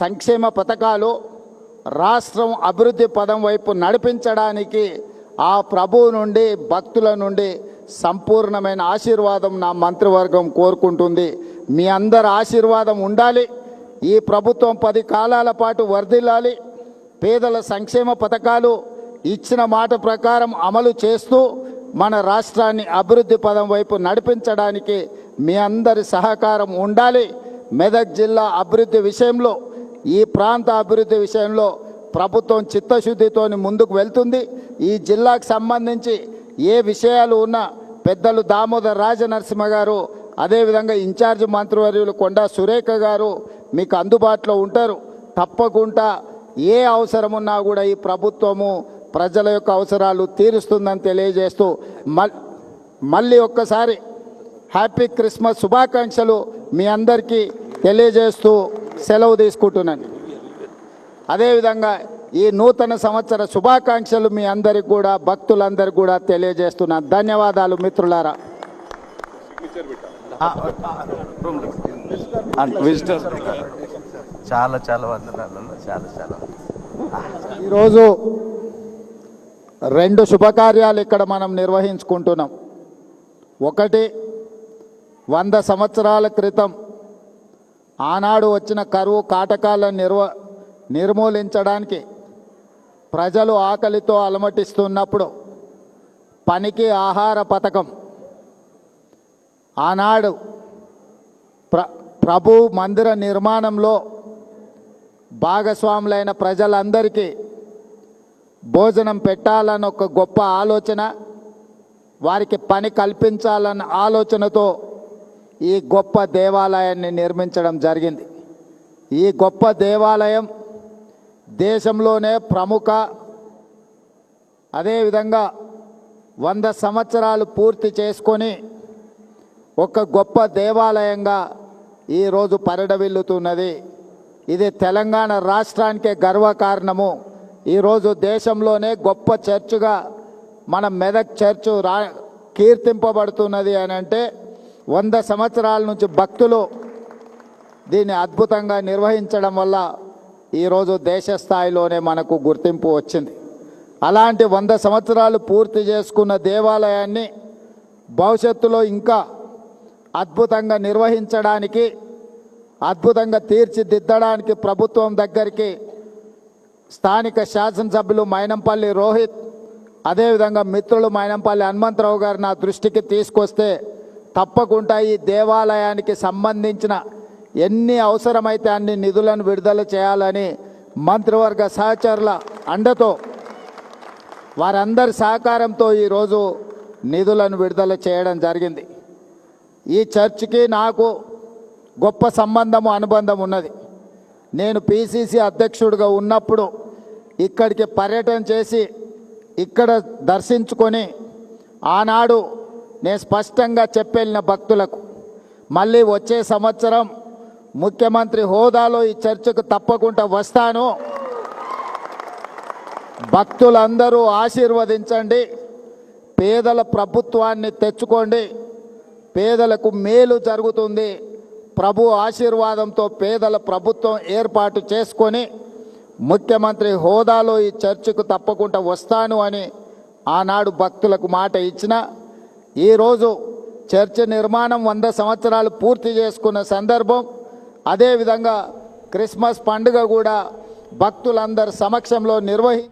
సంక్షేమ పథకాలు రాష్ట్రం అభివృద్ధి పదం వైపు నడిపించడానికి ఆ ప్రభువు నుండి భక్తుల నుండి సంపూర్ణమైన ఆశీర్వాదం నా మంత్రివర్గం కోరుకుంటుంది. మీ అందరి ఆశీర్వాదం ఉండాలి. ఈ ప్రభుత్వం పది కాలాల పాటు వర్ధిల్లాలి. పేదల సంక్షేమ పథకాలు ఇచ్చిన మాట ప్రకారం అమలు చేస్తూ మన రాష్ట్రాన్ని అభివృద్ధి పదం వైపు నడిపించడానికి మీ అందరి సహకారం ఉండాలి. మెదక్ జిల్లా అభివృద్ధి విషయంలో ఈ ప్రాంత అభివృద్ధి విషయంలో ప్రభుత్వం చిత్తశుద్ధితో ముందుకు వెళ్తుంది. ఈ జిల్లాకు సంబంధించి ఏ విషయాలు ఉన్నా పెద్దలు దామోదర్ రాజనరసింహ గారు అదేవిధంగా ఇన్ఛార్జ్ మంత్రివర్యులు కొండా సురేఖ గారు మీకు అందుబాటులో ఉంటారు. తప్పకుండా ఏ అవసరం ఉన్నా కూడా ఈ ప్రభుత్వము ప్రజల యొక్క అవసరాలు తీరుస్తుందని తెలియజేస్తూ మల్ మళ్ళీ ఒక్కసారి హ్యాపీ క్రిస్మస్ శుభాకాంక్షలు మీ అందరికీ తెలియజేస్తూ సెలవు తీసుకుంటున్నాను. అదేవిధంగా ఈ నూతన సంవత్సర శుభాకాంక్షలు మీ అందరికి కూడా భక్తులందరికీ కూడా తెలియజేస్తున్నాను ధన్యవాదాలు మిత్రులారా. చాలా చాలా వందనాలు చాలా చాలా. ఈరోజు రెండు శుభకార్యాలు ఇక్కడ మనం నిర్వహించుకుంటున్నాం. ఒకటి వంద సంవత్సరాల క్రితం ఆనాడు వచ్చిన కరువు కాటకాలను నిర్వ నిర్మూలించడానికి ప్రజలు ఆకలితో అలమటిస్తున్నప్పుడు పనికి ఆహార పథకం. ఆనాడు ప్ర ప్రభు మందిర నిర్మాణంలో భాగస్వాములైన ప్రజలందరికీ భోజనం పెట్టాలన్న ఒక గొప్ప ఆలోచన వారికి పని కల్పించాలన్న ఆలోచనతో ఈ గొప్ప దేవాలయాన్ని నిర్మించడం జరిగింది. ఈ గొప్ప దేవాలయం దేశంలోనే ప్రముఖ అదేవిధంగా వంద సంవత్సరాలు పూర్తి చేసుకొని ఒక గొప్ప దేవాలయంగా ఈరోజు పరిడవిల్లుతున్నది. ఇది తెలంగాణ రాష్ట్రానికే గర్వకారణము. ఈరోజు దేశంలోనే గొప్ప చర్చిగా మన మెదక్ చర్చు రా కీర్తింపబడుతున్నది అని అంటే వంద సంవత్సరాల నుంచి భక్తులు దీన్ని అద్భుతంగా నిర్వహించడం వల్ల ఈరోజు దేశ స్థాయిలోనే మనకు గుర్తింపు వచ్చింది. అలాంటి వంద సంవత్సరాలు పూర్తి చేసుకున్న దేవాలయాన్ని భవిష్యత్తులో ఇంకా అద్భుతంగా నిర్వహించడానికి అద్భుతంగా తీర్చిదిద్దడానికి ప్రభుత్వం దగ్గరికి స్థానిక శాసనసభ్యులు మైనంపల్లి రోహిత్ అదేవిధంగా మిత్రులు మైనంపల్లి హనుమంతరావు గారు నా దృష్టికి తీసుకొస్తే తప్పకుండా ఈ దేవాలయానికి సంబంధించిన ఎన్ని అవసరమైతే అన్ని నిధులను విడుదల చేయాలని మంత్రివర్గ సహచరుల అండతో వారందరి సహకారంతో ఈరోజు నిధులను విడుదల చేయడం జరిగింది. ఈ చర్చికి నాకు గొప్ప సంబంధము అనుబంధం ఉన్నది. నేను పిసిసి అధ్యక్షుడిగా ఉన్నప్పుడు ఇక్కడికి పర్యటన చేసి ఇక్కడ దర్శించుకొని ఆనాడు నేను స్పష్టంగా చెప్పెళ్ళిన భక్తులకు మళ్ళీ వచ్చే సంవత్సరం ముఖ్యమంత్రి హోదాలో ఈ చర్చకు తప్పకుండా వస్తాను. భక్తులందరూ ఆశీర్వదించండి. పేదల ప్రభుత్వాన్ని తెచ్చుకోండి. పేదలకు మేలు జరుగుతుంది. ప్రభు ఆశీర్వాదంతో పేదల ప్రభుత్వం ఏర్పాటు చేసుకొని ముఖ్యమంత్రి హోదాలో ఈ చర్చకు తప్పకుండా వస్తాను అని ఆనాడు భక్తులకు మాట ఇచ్చిన ఈరోజు చర్చ్ నిర్మాణం వంద సంవత్సరాలు పూర్తి చేసుకున్న సందర్భం అదేవిధంగా క్రిస్మస్ పండుగ కూడా భక్తులందరి సమక్షంలో నిర్వహి